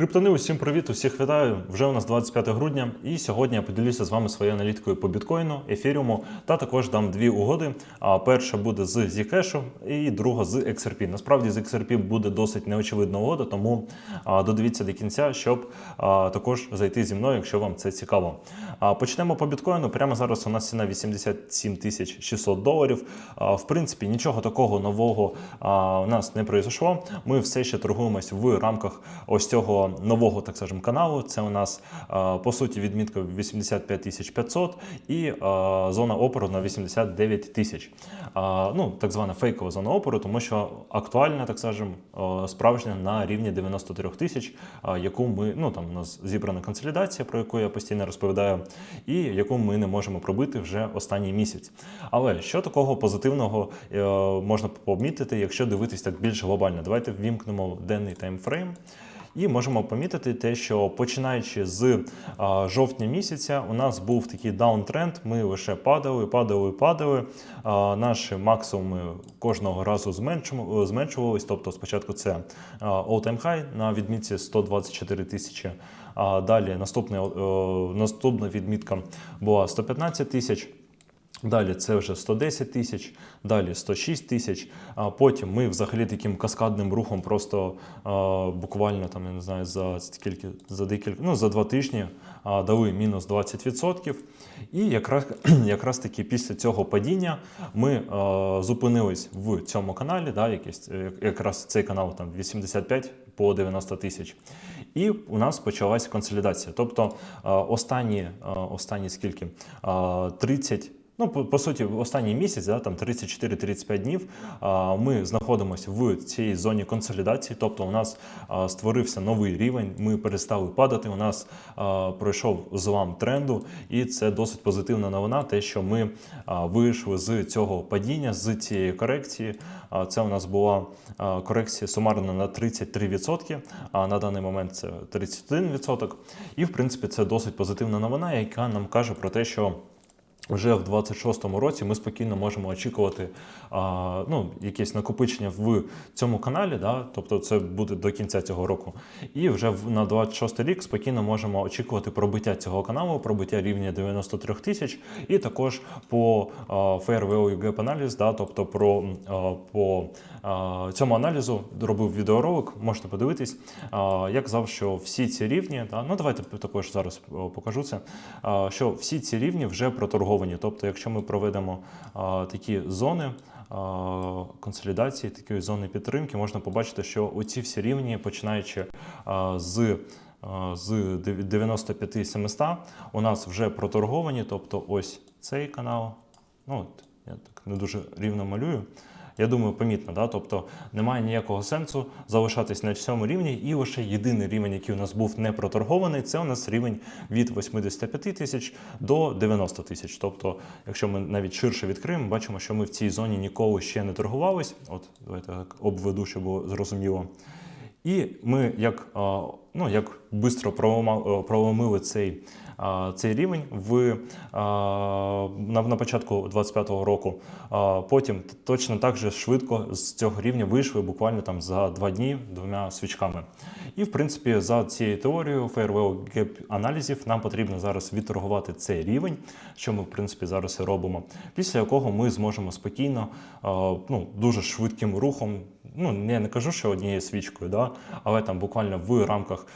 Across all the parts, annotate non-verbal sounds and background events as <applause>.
Криптони, усім привіт, усіх вітаю. Вже у нас 25 грудня, і сьогодні я поділюся з вами своєю аналітикою по біткоїну, ефіріуму та також дам дві угоди. А перша буде з Zcash і друга з XRP. Насправді з XRP буде досить неочевидна угода, тому додивіться до кінця, щоб також зайти зі мною, якщо вам це цікаво. Почнемо по біткоїну. Прямо зараз у нас ціна 87 тисяч 600 доларів. В принципі, нічого такого нового у нас не пройшло. Ми все ще торгуємось в рамках ось цього нового, так скажемо, каналу. Це у нас по суті відмітка 85 тисяч 500 і зона опору на 89 тисяч. Ну, так звана фейкова зона опору, тому що актуальна, так скажемо, справжня на рівні 93 тисяч, яку ми ну там у нас зібрана консолідація, про яку я постійно розповідаю, і яку ми не можемо пробити вже останній місяць. Але що такого позитивного е, можна помітити, якщо дивитись так більш глобально? Давайте ввімкнемо денний таймфрейм. І можемо помітити те, що починаючи з жовтня місяця, у нас був такий даунтренд. Ми лише падали, падали, падали. Наші максимуми кожного разу зменшували- зменшувались. Тобто, спочатку це all-time high на відмітці 124 тисячі. А далі наступне, е, наступна відмітка була 115 тисяч. Далі це вже 110 тисяч, далі 106 тисяч. А потім ми взагалі таким каскадним рухом просто а, буквально там, я не знаю, за скільки за декілька, ну за два тижні а, дали мінус 20%. І якраз, <clears throat> якраз таки після цього падіння ми а, зупинились в цьому каналі, да, якийсь, е, якраз цей канал там 85 по 90 тисяч. І у нас почалась консолідація. Тобто а, останні, а, останні скільки? А, 30 Ну, по, по суті, останній місяць, да, там 34-35 днів, а, ми знаходимося в цій зоні консолідації. Тобто, у нас а, створився новий рівень, ми перестали падати. У нас а, пройшов злам тренду, і це досить позитивна новина. Те, що ми а, вийшли з цього падіння, з цієї корекції. А, це у нас була а, корекція сумарно на 33%, а на даний момент це 31%. І в принципі це досить позитивна новина, яка нам каже про те, що вже в 26-му році ми спокійно можемо очікувати а, ну, якесь накопичення в цьому каналі, да? тобто це буде до кінця цього року. І вже на 26 рік спокійно можемо очікувати пробиття цього каналу, пробиття рівня 93 тисяч, і також по а, Fair Value Gap да? тобто про, а, по а, цьому аналізу робив відеоролик, можете подивитись. А, я казав, що всі ці рівні, да? ну давайте також зараз покажу це, а, що всі ці рівні вже проторговані. Тобто, якщо ми проведемо такі зони консолідації, такі зони підтримки, можна побачити, що оці всі рівні, починаючи з з 95 700 у нас вже проторговані, тобто ось цей канал. Ну, от, я так не дуже рівно малюю. Я думаю, помітно, да? тобто немає ніякого сенсу залишатись на цьому рівні. І лише єдиний рівень, який у нас був не проторгований, це у нас рівень від 85 тисяч до 90 тисяч. Тобто, якщо ми навіть ширше відкриємо, бачимо, що ми в цій зоні ніколи ще не торгувались. От давайте так обведу, щоб було зрозуміло. І ми як, ну, як швидко проломили цей, цей рівень в, на, на початку 25-го року. Потім точно так же швидко з цього рівня вийшли буквально там за два дні двома свічками. І в принципі, за цією теорією Fairwell Gap аналізів нам потрібно зараз відторгувати цей рівень, що ми в принципі зараз і робимо. Після якого ми зможемо спокійно, ну дуже швидким рухом. Ну, я не кажу, що однією свічкою, да, але там буквально в рамках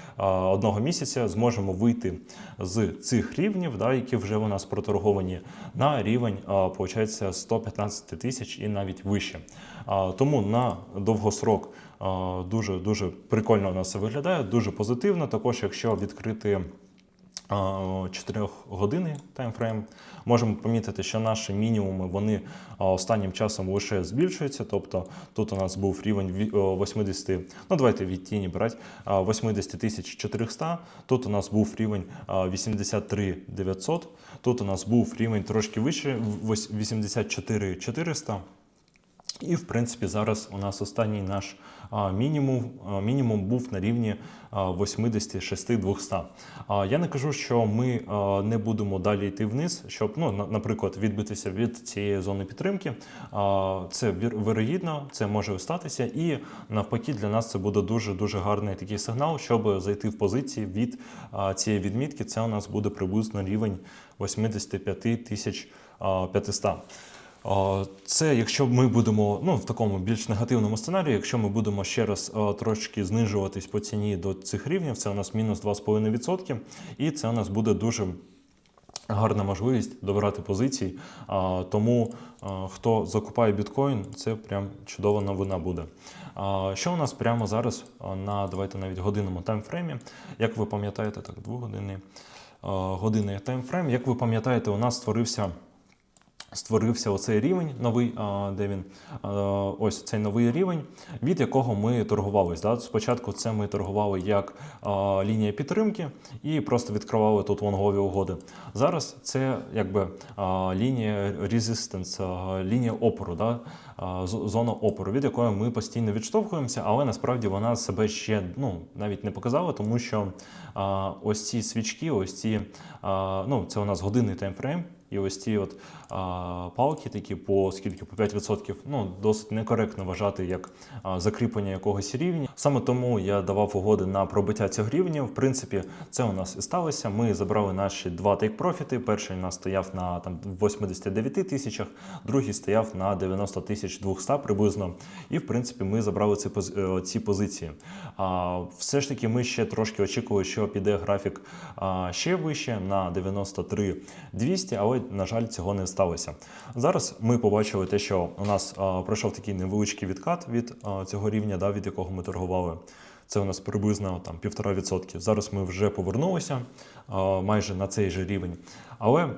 одного місяця зможемо вийти з цих рівнів, да, які вже у нас проторговані, на рівень, получається, 115 тисяч і навіть вище. Тому на довгосрок дуже дуже прикольно у нас це виглядає, дуже позитивно. Також, якщо відкрити 4 години таймфрейм. Можемо помітити, що наші мінімуми вони останнім часом лише збільшуються. Тобто тут у нас був рівень 80, ну давайте від тіні брати, 80 тисяч 400. Тут у нас був рівень 83 900. Тут у нас був рівень трошки вище, вось- 84 400. І, в принципі, зараз у нас останній наш мінімум, мінімум був на рівні 86 200. Я не кажу, що ми не будемо далі йти вниз, щоб, ну, наприклад, відбитися від цієї зони підтримки. Це вирогідно, це може статися. І навпаки, для нас це буде дуже дуже гарний такий сигнал, щоб зайти в позиції від цієї відмітки. Це у нас буде приблизно рівень 85 тисяч 500. А, Це якщо ми будемо ну, в такому більш негативному сценарії, якщо ми будемо ще раз трошки знижуватись по ціні до цих рівнів, це у нас мінус 2,5%, і це у нас буде дуже гарна можливість добирати позиції. А, Тому хто закупає біткоін, це прям чудова новина буде. Що у нас прямо зараз на давайте навіть годинному таймфреймі? Як ви пам'ятаєте, так, двогодинний а, годинний таймфрейм. Як ви пам'ятаєте, у нас створився створився оцей рівень новий, де він ось цей новий рівень, від якого ми торгувались. Да? Спочатку це ми торгували як лінія підтримки і просто відкривали тут лонгові угоди. Зараз це якби лінія а, лінія опору, зона опору, від якої ми постійно відштовхуємося, але насправді вона себе ще ну, навіть не показала, тому що ось ці свічки, ось ці, ну, це у нас годинний таймфрейм. І ось ці от а, палки, такі по скільки по 5%, ну досить некоректно вважати як а, закріплення якогось рівня. Саме тому я давав угоди на пробиття цього рівня. В принципі, це у нас і сталося. Ми забрали наші два тейк-профіти. Перший у нас стояв на там 89 тисячах, другий стояв на 90 тисяч 200 приблизно. І в принципі ми забрали ці, е, ці позиції. А, все ж таки, ми ще трошки очікували, що піде графік а, ще вище на 93 200, але на жаль, цього не сталося. Зараз ми побачили те, що у нас пройшов такий невеличкий відкат від цього рівня, від якого ми торгували. Це у нас приблизно там 1,5%. Зараз ми вже повернулися майже на цей же рівень. Але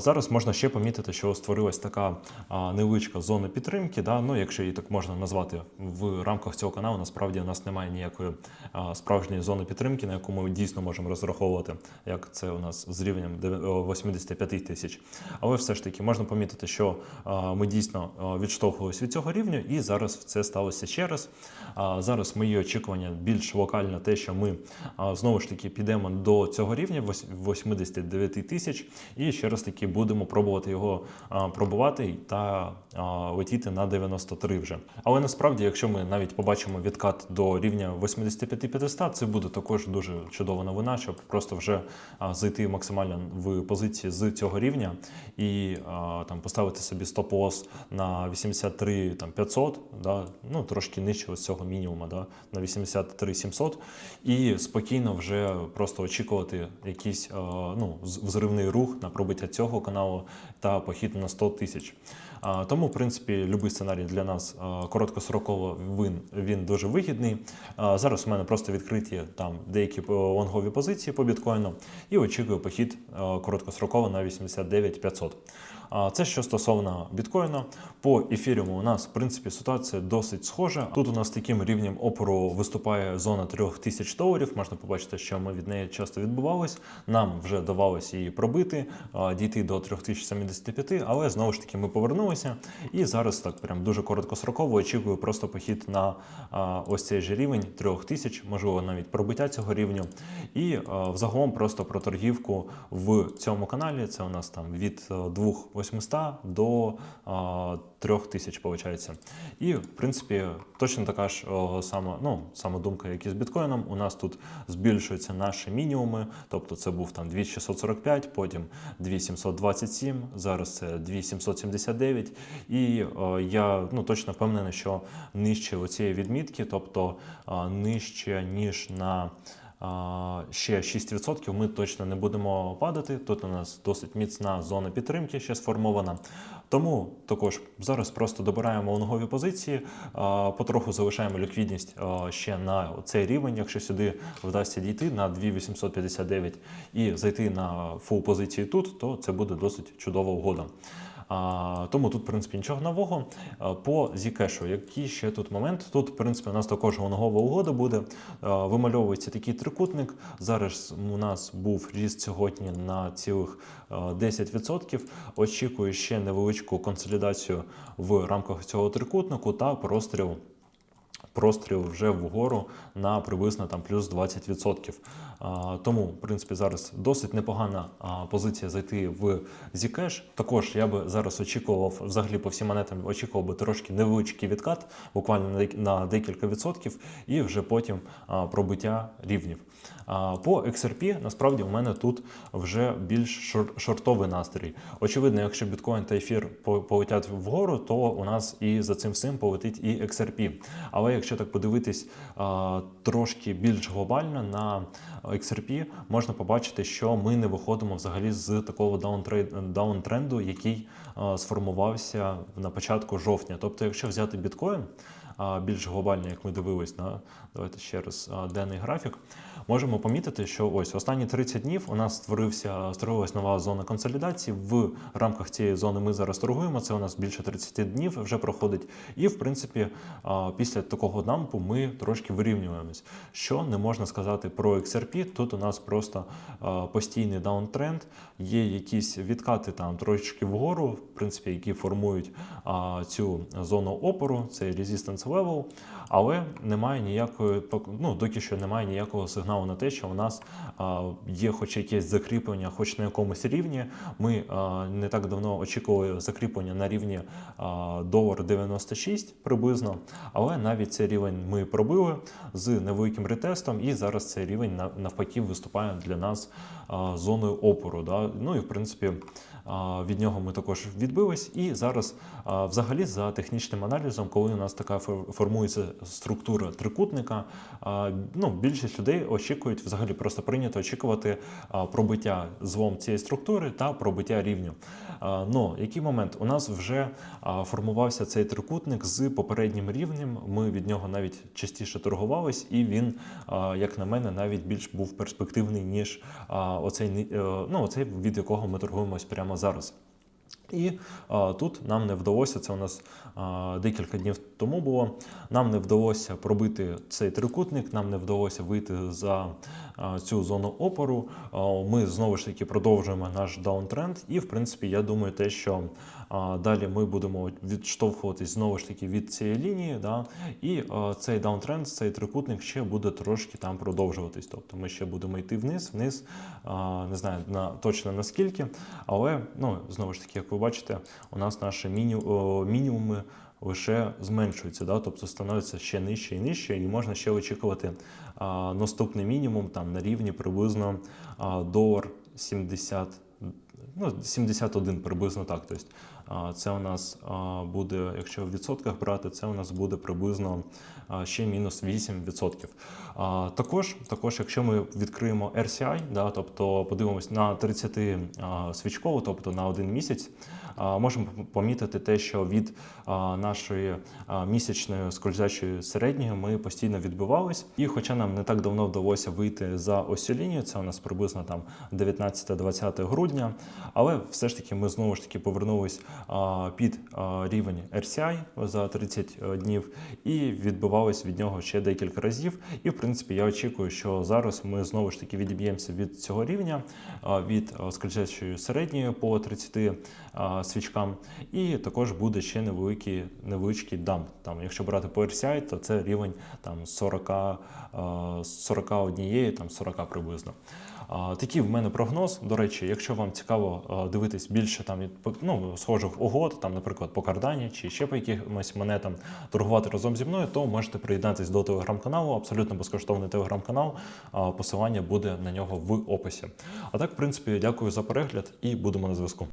зараз можна ще помітити, що створилась така невеличка зона підтримки. Да? Ну, якщо її так можна назвати в рамках цього каналу, насправді у нас немає ніякої справжньої зони підтримки, на яку ми дійсно можемо розраховувати, як це у нас з рівнем 85 тисяч. Але все ж таки можна помітити, що ми дійсно відштовхувалися від цього рівня, і зараз це сталося ще раз. Зараз мої очікування більш локально, те, що ми знову ж таки підемо до цього рівня 89 тисяч, і ще раз таки будемо пробувати його пробувати та летіти на 93 вже. Але насправді, якщо ми навіть побачимо відкат до рівня 85-500, це буде також дуже чудова новина, щоб просто вже зайти максимально в позиції з цього рівня і там поставити собі стоп-лосс на 83 там, 500, да, ну трошки нижче ось цього мінімуму, да, на 83 700, і спокійно вже просто очікувати якийсь а, ну, взривний рух на пробиття цього каналу та похід на 100 тисяч. Тому, в принципі, будь-який сценарій для нас а, короткостроково він, він дуже вигідний. Зараз у мене просто відкриті там деякі е, лонгові позиції по біткоїну і очікую похід е, короткостроково на 89 500. Це що стосовно біткоїна. По ефіріуму у нас, в принципі, ситуація досить схожа. Тут у нас таким рівнем опору виступає зона 3000 доларів. Можна побачити, що ми від неї часто відбувались. Нам вже давалося її пробити, дійти до 3075, але знову ж таки ми повернулися. І зараз так прям дуже короткостроково очікую просто похід на ось цей же рівень 3000, можливо, навіть пробиття цього рівню. І взагалом просто про торгівку в цьому каналі. Це у нас там від е, 2800 до а, 3000, виходить. І, в принципі, точно така ж сама, ну, сама думка, як і з біткоїном. У нас тут збільшуються наші мінімуми, тобто це був там 2645, потім 2727, зараз це 2779. І я ну, точно впевнений, що нижче оцієї відмітки, тобто нижче, ніж на ще 6% ми точно не будемо падати. Тут у нас досить міцна зона підтримки ще сформована. Тому також зараз просто добираємо лонгові позиції, потроху залишаємо ліквідність ще на цей рівень, якщо сюди вдасться дійти на 2859 і зайти на фул позиції тут, то це буде досить чудова угода. А, тому тут, в принципі, нічого нового. По Zcash, який ще тут момент? Тут, в принципі, у нас також гонгова угода буде. Вимальовується такий трикутник. Зараз у нас був ріст сьогодні на цілих а, 10%. Очікую ще невеличку консолідацію в рамках цього трикутнику та простріл простріл вже вгору на приблизно там плюс 20%. Тому, в принципі, зараз досить непогана позиція зайти в Zcash. Також я би зараз очікував, взагалі по всім монетам, очікував би трошки невеличкий відкат, буквально на декілька відсотків, і вже потім пробиття рівнів. По XRP, насправді, у мене тут вже більш шортовий настрій. Очевидно, якщо біткоін та ефір полетять вгору, то у нас і за цим всім полетить і XRP. Але якщо так подивитись трошки більш глобально на XRP, можна побачити, що ми не виходимо взагалі з такого даунтренду, який сформувався на початку жовтня. Тобто, якщо взяти біткоін, більш глобально, як ми дивились на давайте ще раз денний графік, можемо помітити, що ось останні 30 днів у нас створився створилась нова зона консолідації. В рамках цієї зони ми зараз торгуємо. Це у нас більше 30 днів вже проходить. І в принципі, після такого дампу ми трошки вирівнюємось. Що не можна сказати про XRP, Тут у нас просто постійний даунтренд, є якісь відкати там трошечки вгору, в принципі, які формують цю зону опору, це resistance level, але немає ніякої, ну доки що немає ніякого сигналу на те, що у нас є хоч якесь закріплення, хоч на якомусь рівні. Ми не так давно очікували закріплення на рівні долар 96 приблизно, але навіть цей рівень ми пробили з невеликим ретестом, і зараз цей рівень навпаки виступає для нас зоною опору. Да? Ну і в принципі від нього ми також відбились. І зараз, взагалі, за технічним аналізом, коли у нас така формується структура трикутника, ну, більшість людей очікують взагалі просто прийнято очікувати пробиття злом цієї структури та пробиття рівню. Ну, який момент? У нас вже формувався цей трикутник з попереднім рівнем. Ми від нього навіть частіше торгувались, і він, як на мене, навіть більш був перспективний, ніж оцей, е, ну, оцей, від якого ми торгуємось прямо зараз. І а, тут нам не вдалося, це у нас а, декілька днів тому було. Нам не вдалося пробити цей трикутник, нам не вдалося вийти за а, цю зону опору. А, ми знову ж таки продовжуємо наш даунтренд. І, в принципі, я думаю, те, що а, далі ми будемо відштовхуватись знову ж таки від цієї лінії. Да, і а, цей даунтренд, цей трикутник ще буде трошки там продовжуватись. Тобто ми ще будемо йти вниз, вниз, а, не знаю на точно наскільки, але ну знову ж таки, як ви бачите, у нас наші міні, мінімуми лише зменшуються, да? тобто становиться ще нижче і нижче, і можна ще очікувати а, наступний мінімум там на рівні приблизно а, долар 70, ну, 71 приблизно так. Тобто, це у нас буде, якщо в відсотках брати, це у нас буде приблизно ще мінус 8%. Також, також, якщо ми відкриємо RCI, да, тобто подивимось на 30 свічкову, тобто на один місяць, можемо помітити те, що від нашої місячної скользячої середньої ми постійно відбивались. І хоча нам не так давно вдалося вийти за ось лінію, це у нас приблизно там 19-20 грудня, але все ж таки ми знову ж таки повернулись під рівень RCI за 30 днів і відбивались від нього ще декілька разів. І в принципі я очікую, що зараз ми знову ж таки відіб'ємося від цього рівня, від а, скользячої середньої по 30 свічкам. І також буде ще невеликий невеличкий дамп. Там, якщо брати по RCI, то це рівень там 40, 41, там 40 приблизно. Такий в мене прогноз. До речі, якщо вам цікаво дивитись більше там від ну, схожих угод, там, наприклад, по кардані чи ще по якимось монетам торгувати разом зі мною, то можете приєднатись до телеграм-каналу, абсолютно безкоштовний телеграм-канал. Посилання буде на нього в описі. А так, в принципі, дякую за перегляд і будемо на зв'язку.